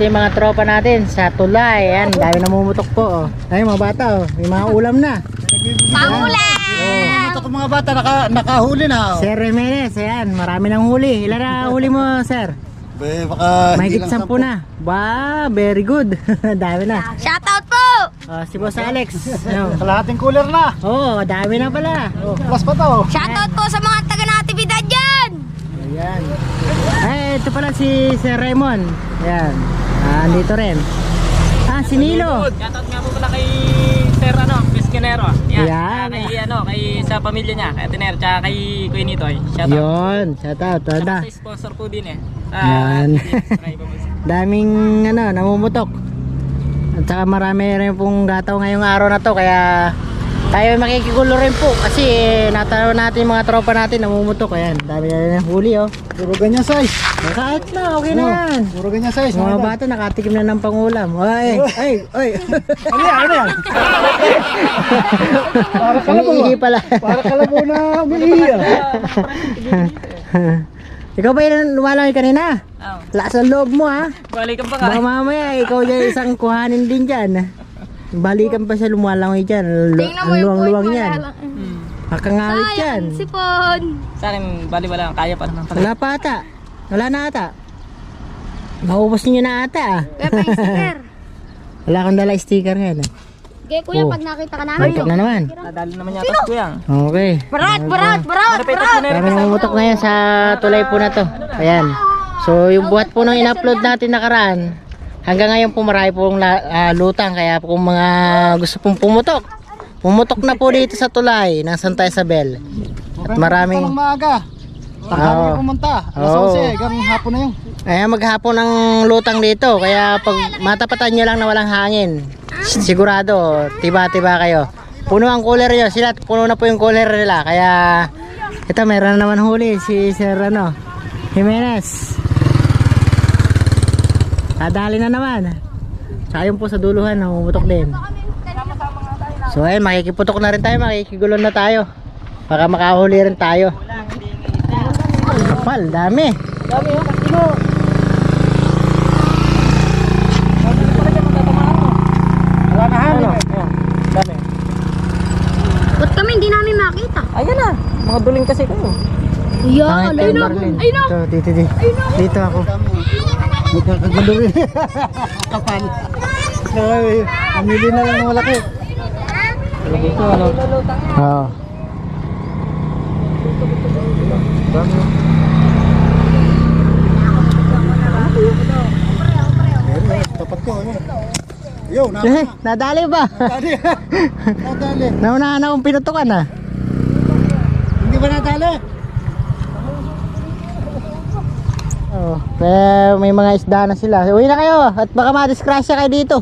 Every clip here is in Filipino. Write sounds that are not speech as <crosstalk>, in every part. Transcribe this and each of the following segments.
nandito yung mga tropa natin sa tulay. Ayan, dami namumutok po. Oh. Ay, mga bata, oh. may mga ulam na. Pangula! Ito ko mga bata, naka, nakahuli na. oh. Sir Remenes, ayan, marami nang huli. Ilan na huli mo, sir? Be, baka May hindi lang sampu na. Ba, very good. <laughs> dami na. Shoutout po! Oh, si Boss Alex. Ano? Kalahating cooler na. Oh, dami na pala. Oh, plus pa to. Shoutout po sa mga taga-natividad dyan! Ayan. Ay, ito pala si Sir Raymond. Ayan. Ah, andito rin. Ah, si Nilo. Shoutout nga po pala kay Sir ano, Pescanero. Yan. Yan. Kay ano, kay sa pamilya niya, kay Atenero, tsaka kay Kuya Nitoy. Shoutout. Yun, shout out. Tsaka Tada. sa sponsor po din eh. Yan. <laughs> Yan. Daming ano, namumutok. At saka marami rin pong gataw ngayong araw na to kaya tayo ay makikigulo rin po kasi nataro natin yung mga tropa natin namumutok. Ayan, dami na rin huli oh. Puro ganyan size. Kahit na, okay na Oh, yan. Puro ganyan size. Mga bata nakatikim na ng pangulam. Ay, ay, ay. <laughs> Ano yan? Ano yan? Para Umiihi pala. Para kalabo na umiihi ah. <laughs> ikaw ba yung lumalangoy kanina? Oh, Lakas ang loob mo ha. balikan pa ka. Baka mamaya ikaw dyan isang kuhanin din dyan. Balikan pa siya lumalangoy dyan. Lu- Tingnan mo ang yung luwang-luwang point yan. wala lang. Makangawit yan. Sayang, sipon! Sa akin, bali wala, kaya pa naman pala. Wala pa ata. Wala na ata. Maubos niyo na ata ah. Kaya pa yung <laughs> sticker. Wala kang dala sticker ngayon. ah. Kaya kuya, Oh. pag nakita ka namin, Balikan na naman. Nadali naman yata si Kuya. Okay. Barat, barat, barat, Marapit barat! at Marami namumutok ngayon sa tulay po na to. Ayan. So yung buhat po nung in-upload natin nakaraan, hanggang ngayon po marami pong ah, lutang. Kaya kung mga gusto pong pumutok, pumutok na po dito sa tulay ng Santa Isabel. At maraming... Maaga. Tanghali Oo. pumunta. Alas Oo. 11, hanggang hapon na yun. Ayan maghapon ng lutang dito. Kaya pag matapatan nyo lang na walang hangin, sigurado, tiba-tiba kayo. Puno ang cooler nyo. Sila, puno na po yung cooler nila. Kaya, ito, meron na naman huli si Sir ano, Jimenez. Kadali na naman. Yun po sa duluhan, namumutok din. So ayun, makikiputok na rin tayo, makikigulon na tayo. Baka makahuli rin tayo. Kapal, dami. Wala na hangin. Ano? Dami. Ba't kami hindi namin makita? Ayan na, mga duling kasi kayo. Yeah, Pangit ayun yung na! Ayun na! Ito, dito, dito. Dito ako. Magkakagulo rin. <laughs> Kapal. Ay, Pamili na lang ng malaki. Dito, ano? Oo. Tapat ko. Ano? Yo, na. Eh, <laughs> nadali ba? Nadali. <laughs> Nadali. Naunahan akong pinutukan ah. Hindi ba nadali? Kaya may mga isda na sila. Uwi na kayo at baka madiskrasya kayo dito.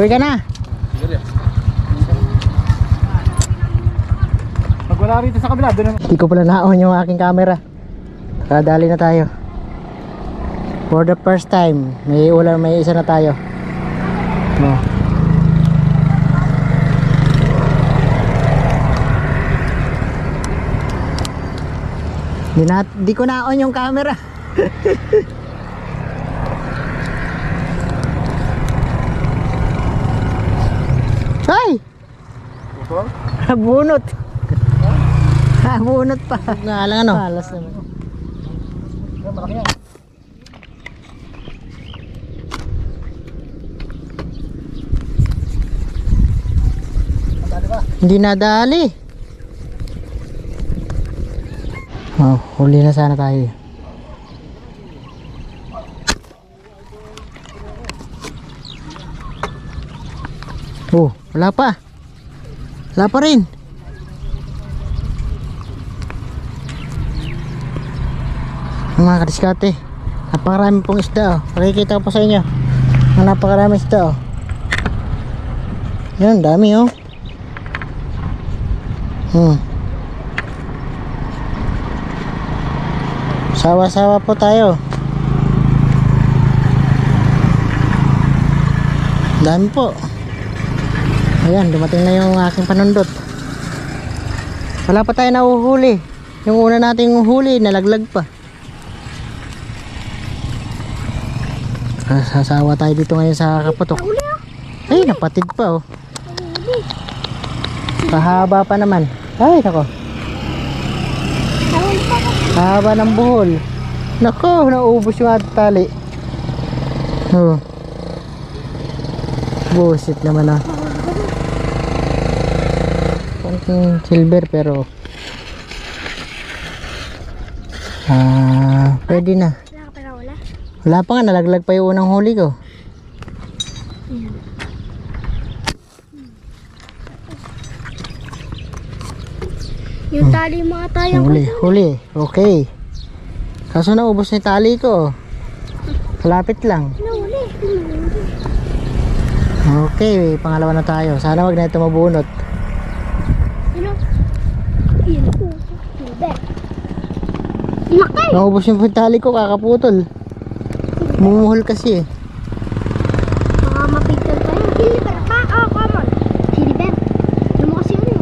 Uwi ka na. Pag wala rito sa kabila, doon na. Hindi ko pala naon yung aking camera. Kadali na tayo. For the first time, may ulan, may isa na tayo. Oh. Di, na, di ko naon yung camera. <laughs> Ay! Bunot. Ha, bunot pa. Nga lang ano? Alas naman. Hindi nadali. Oh, huli na sana tayo. Oh, wala pa. Wala pa rin. Mga kadiskate. Napakarami pong isda oh. Pakikita ko po sa inyo. Ang napakarami isda oh. Yan, dami oh. Hmm. Sawa-sawa po tayo. Dami po. Ayan, dumating na yung aking panundot. Wala pa tayo nahuhuli. Yung una nating huli, nalaglag pa. Sasawa tayo dito ngayon sa kaputok. Ay, napatid pa oh. Kahaba pa naman. Ay, nako. Kahaba ng buhol. Nako, naubos yung ating tali. Oh. Busit naman ah. Konting silver pero ah, pwede na. Wala pa nga, nalaglag pa yung unang huli ko. Yung tali mga tayo. Huli, huli. Okay. Kaso naubos na yung tali ko. Kalapit lang. Nahuli. Okay, pangalawa na tayo. Sana wag na ito mabunot. Ano? Yun po. Laki! Naubos yung tali ko, kakaputol. Mumuhol kasi eh. Baka mapigtal tayo. Silver pa? Oh, common. Silver. Ano mo kasi ano?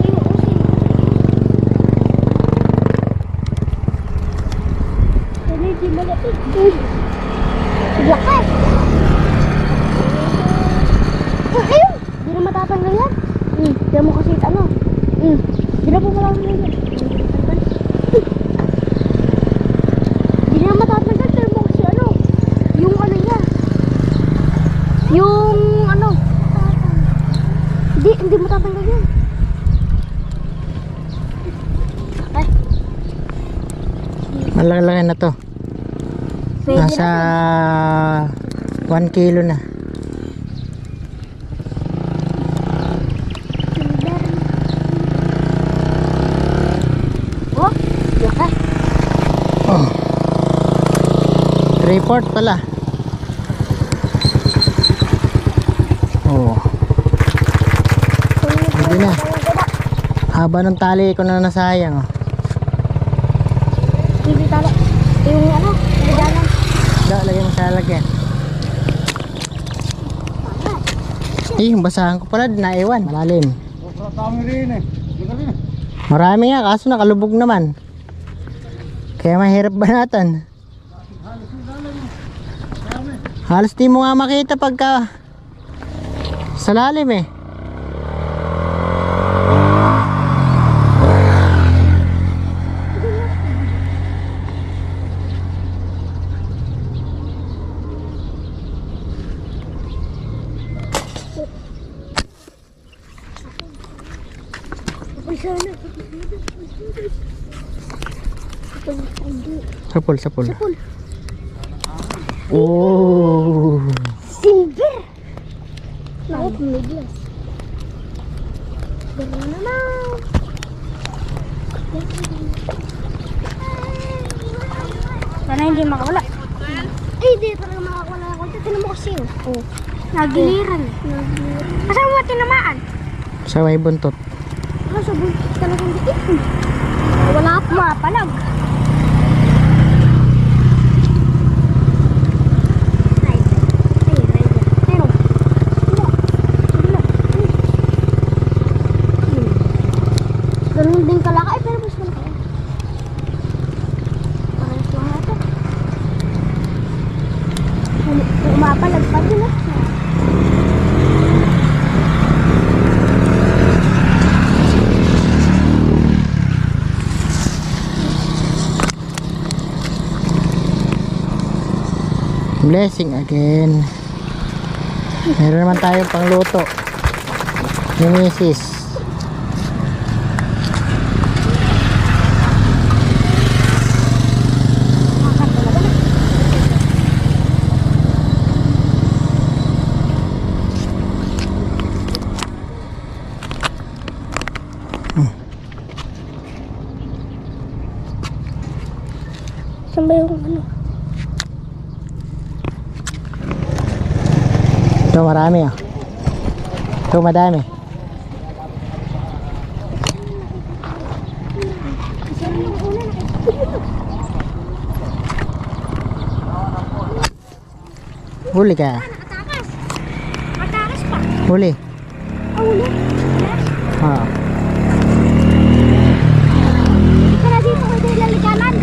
Yung kasi. Ano di malapit? Uy. Laki! Oh, ayun! Di na matatanggal yan. Hmm. Di mo kasi ano. Hmm. Di na po matatanggal yan. Di na matatanggal. Di mo kasi ano. Yung ano niya. Yung ano. Hindi, hindi mo tatanggal yan. Ay, Malaki-laki na to. pwede Nasa na. 1 kilo na. Oh, laki. Oh. Report pala. Oh, Hindi na. haba ng tali ko na nasayang. Oh. Hindi tala. Yung ano. Da, lagyan mo sa lagyan. Eh, basahan ko pala, naiwan. Malalim. Marami nga, kaso nakalubog naman. Kaya mahirap banatan. Halos di mo nga makita pagka sa lalim eh. Sapul, sapul. Sapul. Oh. Silver! Naku, pumiglas. Gano'n naman. Sana hindi makawala. Eh, hindi talaga makakawala ako. Tinan mo kasi yun. Oh. Nagiliran. Kasama mo tinamaan. Sa may buntot. Talagang dikit. Wala pa mapalag. Ganun din kalaki, pero mas malaki. Parehas lang ito. Um- Umapalag pa din ah. Blessing again. Meron naman tayong pangluto. Ni Mrs. Saan ba yung ano? Ito marami ah. Ito madami. Huli ka. Matakas pa. Huli. Ah, ulo. Ah. Ika na dito kayo lalikanan.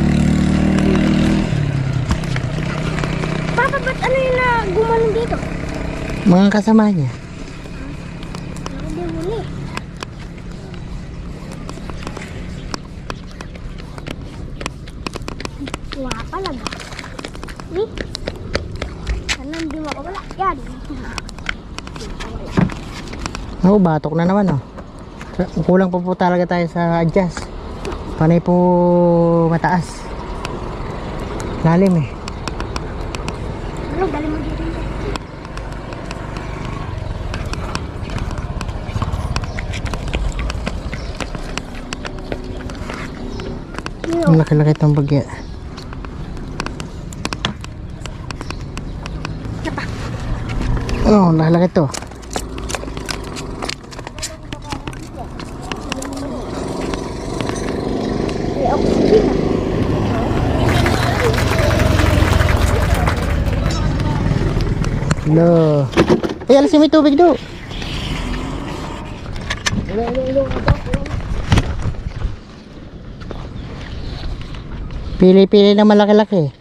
Papa, ba't ano yung na gumanon dito? Mga kasama niya. Wala talaga. Eh? Ano hindi makawala? Yan. Oo, batok na naman oh. Kulang pa po talaga tayo sa adjust. Panay po mataas. Lalim eh. Ano, dali mo dito. Ang laki-laki itong bagya. Oh, laki-laki to. May oxygen. Lo. Eh, alisin mo yung tubig do. Pili-pili na malaki-laki.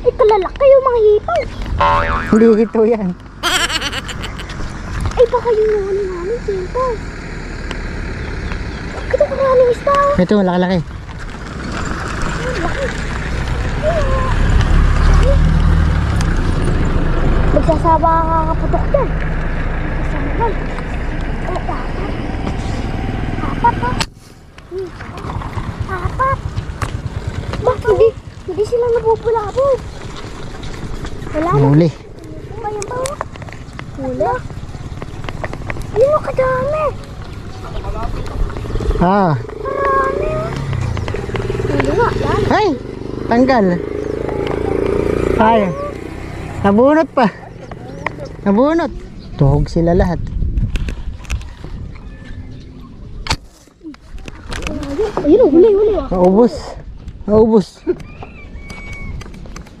Ay, kalalaki yung mga hipaw. Hindi ito yan. Ay, baka yung nahuli namin, hipaw. Ito maraming isda. oh. Ito, malaki-laki. Magsasaba ka kakaputok dyan. Magsasabahan. O, apat. Apat, ha? Apat. Bakit hindi, hindi sila napupulabog? Wala na. Huli. Ayun ba? Wala. Ayun o, kadami. Ah. Marami, oh. Hindi nga, yan. Ay! Tanggal. Ay. Nabunot pa. Nabunot. Tuhog sila lahat. Ayun o, huli, huli. oh. Naubos. Naubos.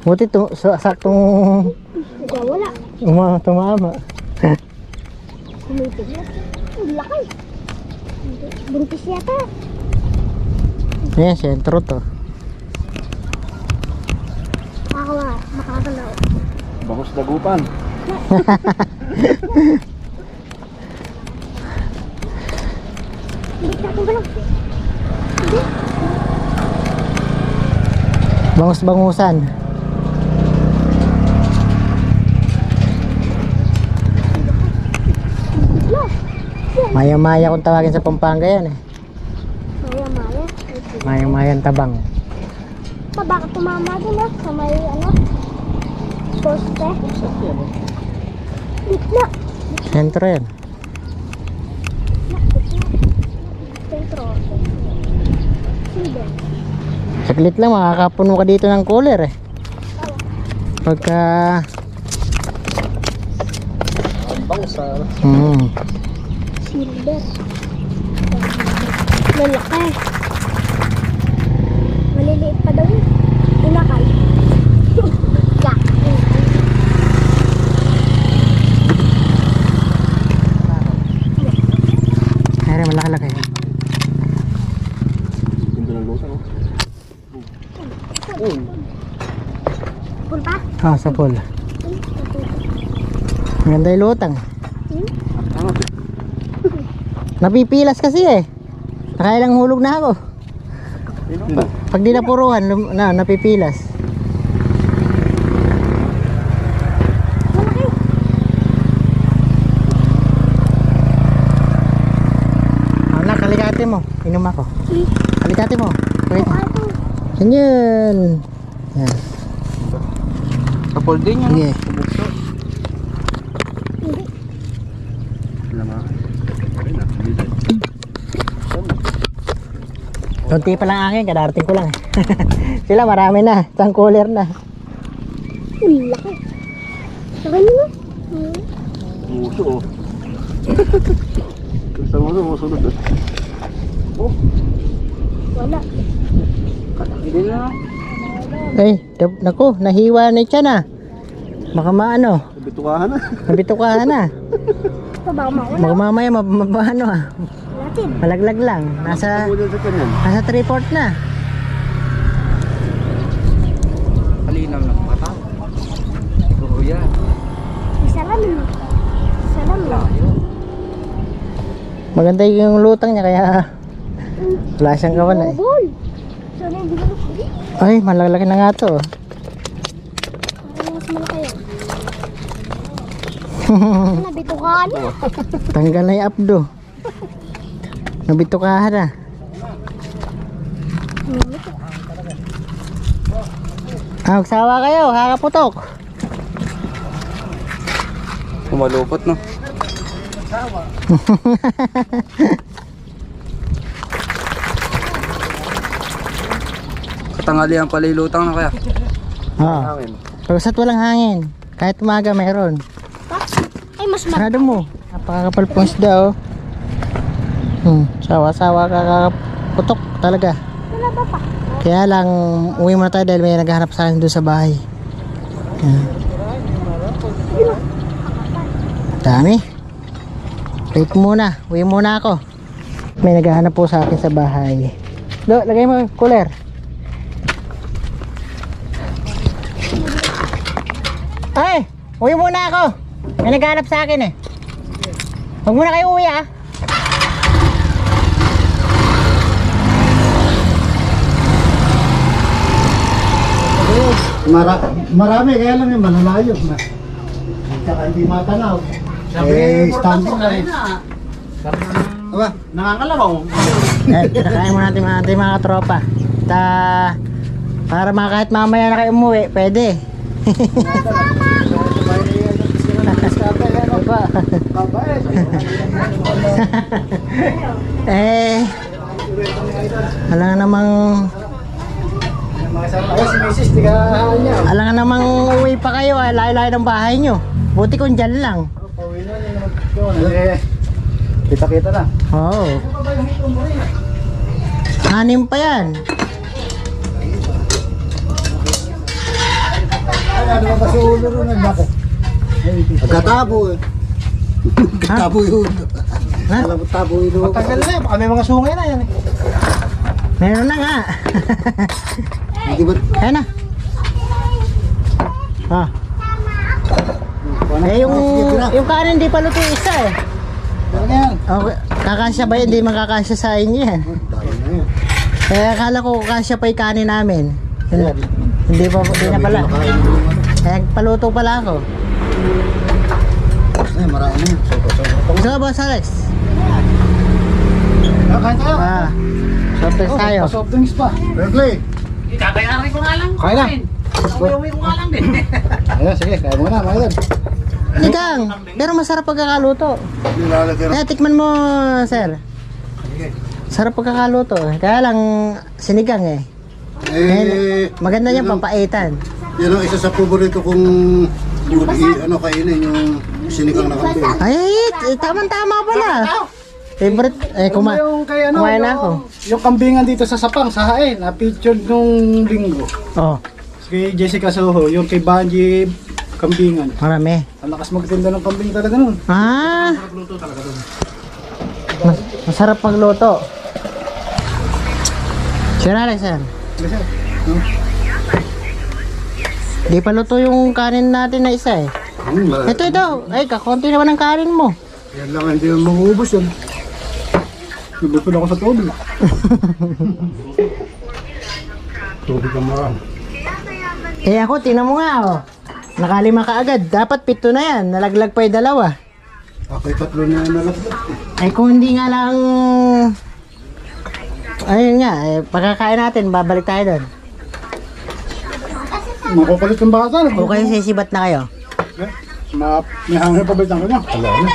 Buti to, sa, saktong Wala. uma, tumama. Kumipig na. Ang laki. Buntis yata. Ayan, sentro to. Makakawa, makakalaw. Bangos dagupan. Hindi lang? Bangus-bangusan. Maya-maya kung tawagin sa Pampanga yan eh. Maya, maya. Maya-mayan tabang. Pa, baka tumama din ah. Sa may ano? Poste. Gitna. Sentro yan. Sentro. Silver. Saglit lang, makakapuno ka dito ng cooler eh. Pagka... Bangos sa Hmm. Silver. Lalaki. Maliliit pa daw yun. Inakay. Ya. Ay, malaki-laki. Ganda ng lusa, oh. Pun pa? Ah, sa pool. Maganda yung lutang. Napipilas kasi eh. Nakailang hulog na ako. Pag di napuruhan, na, napipilas. Anak, kalikate mo. Inom ako. Kalikate mo. Wait. Yan yun. Yan. Kapol din. Hindi. Lama. Kunti pa lang akin, kadarating ko lang. <laughs> Sila marami na, isang cooler na. Ang laki. Sa kanya na. Muso, oh. Sa muso, musunod. Oh. Wala. Hindi na. Ay, naku, nahiwa na siya na. Baka maano? Nabitukahan na. Nabitukahan na. Baka mauna. Baka mamaya mababano ah. Natin. Malaglag lang. Nasa, nasa 3-4 na. Kalinaw ng mata. Oo yan. Salamin. Salamin. Maganda yung lutang niya kaya wala siyang kawan eh. Ay, malalaki na nga to. Ano, Nabitukan? Tanggal na yung abdo. Nabitukahan na. Ah, magsawa kayo, kakaputok. Kumalupot no. <laughs> Katanghalian pala yung lutang na kaya. Ah. Pero sa't walang hangin. Kahit umaga mayroon. Mas malaki. Sarado mo. Napakakapal pong isda oh. Hmm, sawa-sawa kakaputok talaga. Wala ba pa? Kaya lang, uwi muna tayo dahil may naghahanap sa akin doon sa bahay. Yan. Dami. Wait muna. Uwi muna ako. May naghahanap po sa akin sa bahay. Do, lagay mo yung cooler. Ay! Uwi muna ako. May naghahanap sa akin eh. Huwag muna kayo uwi ah. Mara marami, kaya lang yung malalayo na. Tsaka hindi matanaw. eh, standing na rin. Aba, nakakalabaw. Eh, kinakain mo natin mga, natin mga tropa. Ta, para mga kahit mamaya na kayo umuwi, pwede. <laughs> <laughs> eh, alam nga namang, si alam nga namang uwi pa kayo, ay layo-layo ng bahay nyo. Buti kung dyan lang. Eh, kita-kita na. Oo. Anim pa yan. Ano ba kasi ulo ron? Eh. Yung ulo. Ha? Alam mo, tabo ulo. Matagal na eh, baka may mga sungay na yan eh. Meron na nga. Hindi ba? Ayan na. Ah. Eh, yung, yung kanin hindi pa luto yung isa eh. Ano yan? Okay. Kakasya ba yun? Hindi makakasya sa inyo yan. Na yun. Kaya akala ko kasya pa yung kanin namin. Yun, hindi pa, hindi na pala. Kaya paluto pala ako. Ay, marami na yun. Soto, soto. Gusto ka boss Alex? Ah, kain tayo. Ah. Surprise tayo. Soft drinks pa. Berkeley. Kakayarin ko nga lang. Kain na. Uwi ko nga lang din. <laughs> Sige. Kaya mo na, mga. Tigang, pero masarap pagkakaluto. Kaya tikman mo, sir. Sarap pagkakaluto. Kaya lang, sinigang eh. Eh, Maganda niya papaitan. yan ang isa sa paborito kong ano kainin yung sinigang na kambing. Ay, eh, tama-tama pala. Favorite, eh, kuma yung kay ano, kumain na yung- ako. Yung kambingan dito sa Sapang, sa Hain, na featured nung linggo. Oh, Kay Jessica Soho, yung kay Banji kambingan. marami. Ang lakas magtinda ng kambing talaga nun. Ah, mas, masarap magluto. Sir Alex, sir. Kasi, no? Di pa luto yung kanin natin na isa eh. Hmm, marami. Ito, ito. Ay, kakonti naman ang kanin mo. Yan lang, hindi mo mauubos yun. Nabupin ako sa tubig. <laughs> tubig ang marami. Eh ako, tingnan mo nga oh. Nakalima ka agad. Dapat pito na yan. Nalaglag pa yung dalawa. Ako'y tatlo na nalaglag. Ay kung hindi nga lang... Ayun nga, eh, pagkakain natin, babalik tayo doon. Makukulit yung bata. O kayo sisibat na kayo. Ma may hangin pa ba yung kanya? Wala na.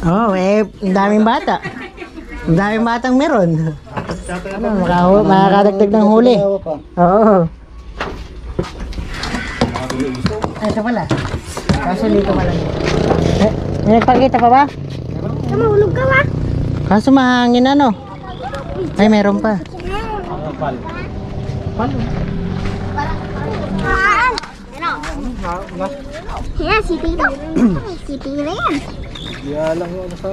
Oo, oh, eh, ang daming bata. Ang daming batang meron. Ano, makahu- makakadagdag ng huli. Dalawa pa. Oo. Ay, ito pala. Kaso dito pala. Eh, may nagpakita pa ba? Namahulog ka ba? Kaso mahangin ano. Ay, meron pa. Saan? Yan, si Tito. si Tito yan. Alam mo ano sa...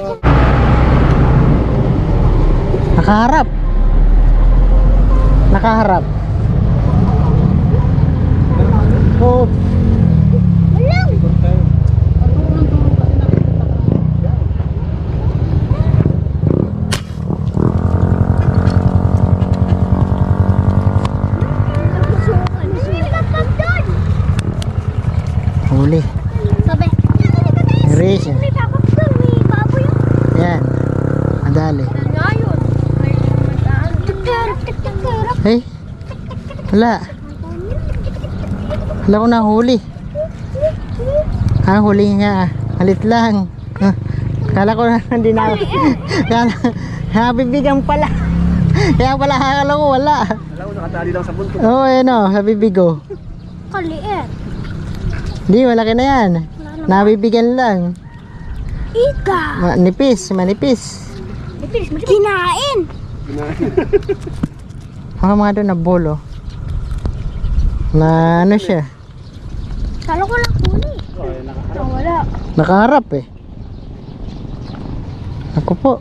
Nakaharap. Nakaharap. Oh, huli. Sabi. Race. May baboy doon. May baboy yun. Yan. Tiktirap, tiktirap. Hey. Wala. Wala ko na huli. Ah, huli nga. Halit lang. Ah, Kala ko na hindi na. <laughs> Kala, nabibigyan pala. <laughs> Kaya pala akala ko wala. Alam ko, nakatali lang sa bunto. Oo, oh, ayun o. Hindi, malaki na yan. Nabibigyan lang. Ika. Manipis, manipis. Kinain. Mga mga doon na bolo. Na ano siya? Kala ko lang huli. Wala. Nakaharap eh. Ako po.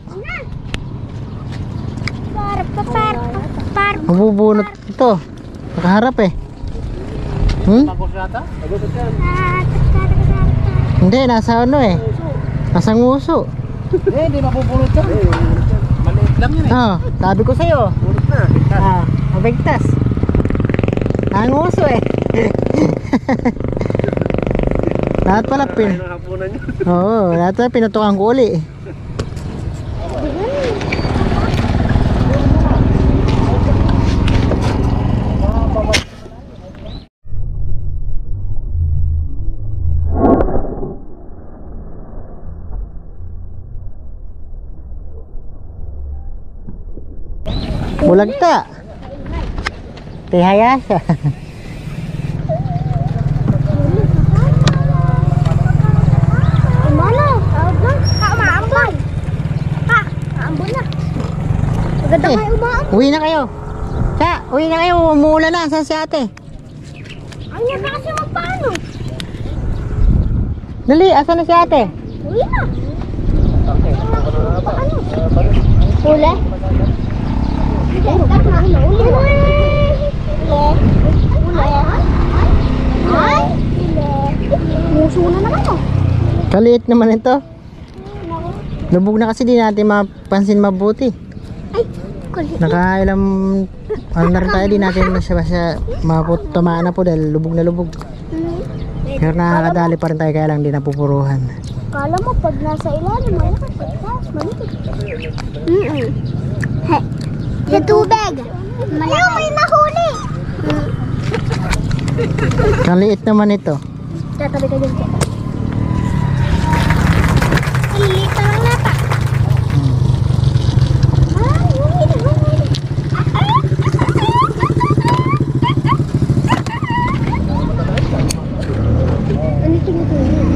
Par, par, par, par. Mabubunot ito. Nakaharap eh. Hmm? Hindi, nasa ano eh. Nasa nguso. Eh, hindi mapupulot ka. Maliit lang yun Oo, sabi ko sa'yo. Pulot na. Ah, mabigtas. Nanguso eh. <laughs> lahat pala pin... Oo, lahat pala pinutukan ko uli eh. Eh. kayo umaambon. Uwi na kayo. Sa, uwi na kayo. Umuulan na. Saan si ate? Ang na kasi magpaano. Dali, asan na si ate? Uwi na. Paano? Huli? Huli? Huli? Huli? Ay? Muso na naman oh. Kaliit naman ito. Lubog na kasi di natin mapansin mabuti. Ay, kulit. Nakailang ano na rin tayo di natin masya masya maput tamaan na po dahil lubog na lubog. Pero nakakadali pa rin tayo kaya lang di napupuruhan. Kala mo pag nasa ilalim, malakas. Maliit. Mm-mm. He. Sa tubig. Malakas. may nahuli. Kaliit naman ito. Tatabi ka dyan. Lilit na lang nata. Ay, huli, huli. Ano tinutuloy?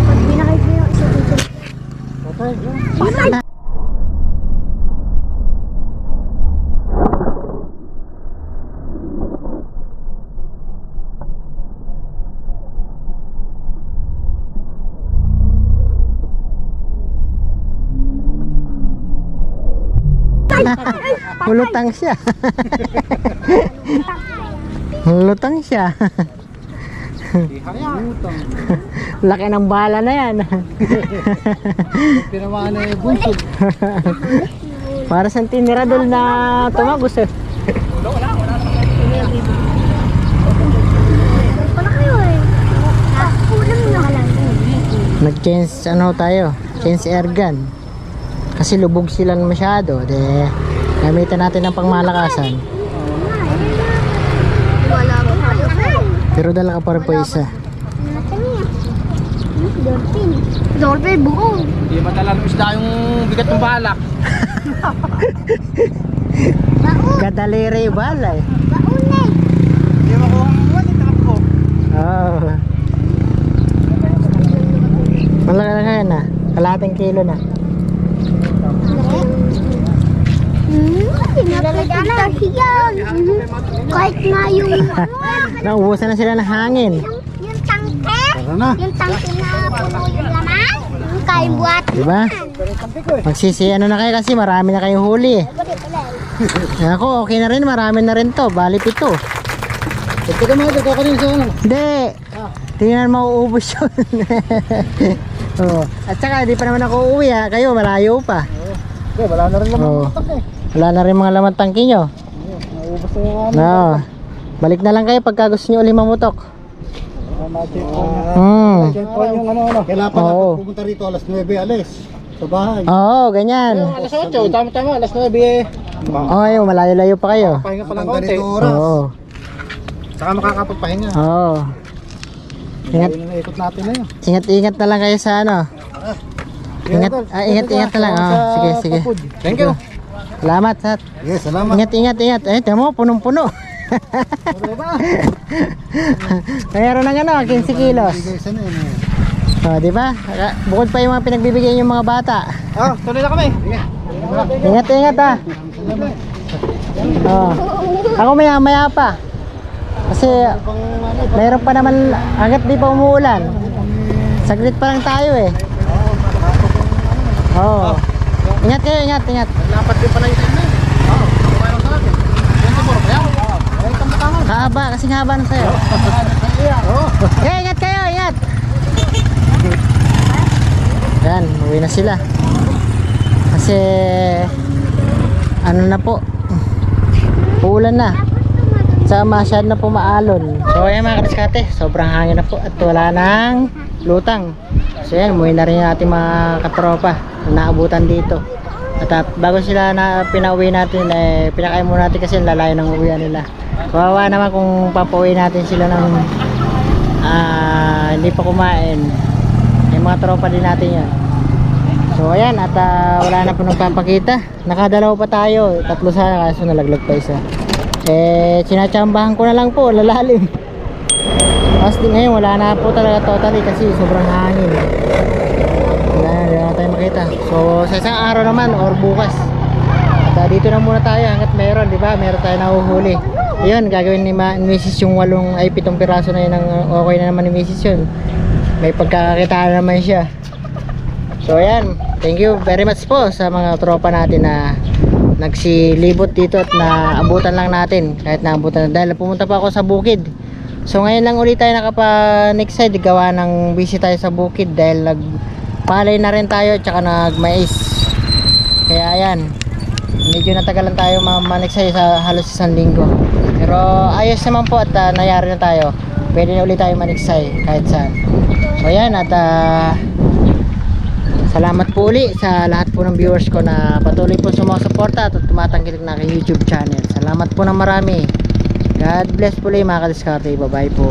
Pag binakay ko yung isa dito. <laughs> Hulutang siya. Hulutang siya. Laki ng bala na yan. Tinamaan na yung bunso. Para sa tiniradol na tumagos eh. Na lang. Nag-change ano tayo, change air gun. Kasi lubog sila masyado, de gamitan natin ng pangmalakasan. Pero dala ka pa rin po isa. Dolphin. Dolphin, buong. Hindi matala ng isda yung bigat ng balak. Baon. Gadalere bala eh. Baon eh. Hindi makuha ang wali, takbo. Oo. Malaki na kaya na. Kalating kilo na. Pinapagkita yan. Kahit nga yung, Naubusan na sila ng hangin. yung tangke, na. yung tangke na puno yung laman, yung kain buhat. Diba? Magsisi ano na kayo kasi marami na kayong huli. Ako okay na rin, marami na rin to. Bali pito. Ito ka mga, ito ka rin sa ano. Hindi. Tingnan mauubos yun. <laughs> oh. At saka di pa naman ako uuwi ha. Kayo malayo pa. Okay, wala na rin naman Oo. eh. Wala na rin mga laman tangki nyo. Naubos na yung. No. Balik na lang kayo pagka gusto nyo uli mamutok. Hmm. Checkpoint yung ano, ano. Kailangan pa Oo. natin pumunta rito alas 9 alis. Sa bahay. Oo, ganyan. Alas 8, tama-tama, alas 9 eh. Oo, yung malayo-layo pa kayo. Pahinga pa lang konti. oras. Oo. Saka makakapagpahinga. Oo. Ingat, Ayun na ikot natin na yun. ingat-ingat na lang kayo sa ano. Ingat, ah, ingat, ingat na lang. Oh, sige, sige. Thank you. Salamat, Sat. Yes, salamat. Ingat, ingat, ingat. Eh, tiyan mo, punong-puno. Mayroon ng ano, 15 kilos. Eh. Oh, di ba? Bukod pa yung mga pinagbibigay yung mga bata. Ah, tuloy na kami. Ingat, ingat ah. Oh. Ako maya maya pa. Kasi mayroon pa naman hanggat di pa umuulan. Saglit pa lang tayo eh. Oo. Ingat kayo, ingat, ingat. Lapat din pala yung time na yun. Oo, kumain sa. 24 ba yan? Ay, tama-tama. Haba, kasi haba na sa'yo. Okay, ingat kayo, ingat. Yan, uwi na sila. Kasi ano na po. Uulan na. Sa masyad na po maalon. So ayan mga kadiskate, sobrang hangin na po at wala nang lutang. So yan, umuwi na rin yung ating mga katropa naabutan dito. At ah, bago sila na pinauwi natin, eh, pinakain muna natin kasi lalayo ng uwian nila. Kawawa naman kung papauwi natin sila ng ah, hindi pa kumain. Yung mga tropa din natin yan. So ayan, at ah, wala na po nagpapakita. Nakadalaw pa tayo, tatlo sana kaso nalaglag pa isa. Eh, sinachambahan ko na lang po, lalalim. Tapos ngayon, wala na po talaga totally kasi sobrang hangin. Na, na makita. So, sa isang araw naman or bukas. At ah, dito na muna tayo hanggat meron, di ba? Meron tayo nahuhuli. Yun, gagawin ni, Ma, Mrs. yung walong ay pitong piraso na yun ang okay na naman ni Mrs. yun. May pagkakakitaan naman siya. So ayan, thank you very much po sa mga tropa natin na nagsilibot dito at naabutan lang natin kahit naabutan dahil pumunta pa ako sa bukid. So ngayon lang ulit tayo nakapa next side gawa ng busy tayo sa bukid dahil nagpalay na rin tayo at saka nagmais. Kaya ayan, medyo natagalan tayo mamaneksay sa halos isang linggo. Pero ayos naman po at ah, nayari na tayo. Pwede na ulit tayo maniksay kahit saan. So ayan at ah, Salamat po uli sa lahat po ng viewers ko na patuloy po sumusuporta at tumatangkilik na aking YouTube channel. Salamat po ng marami. God bless po ulit mga kadiskarte. Bye bye po.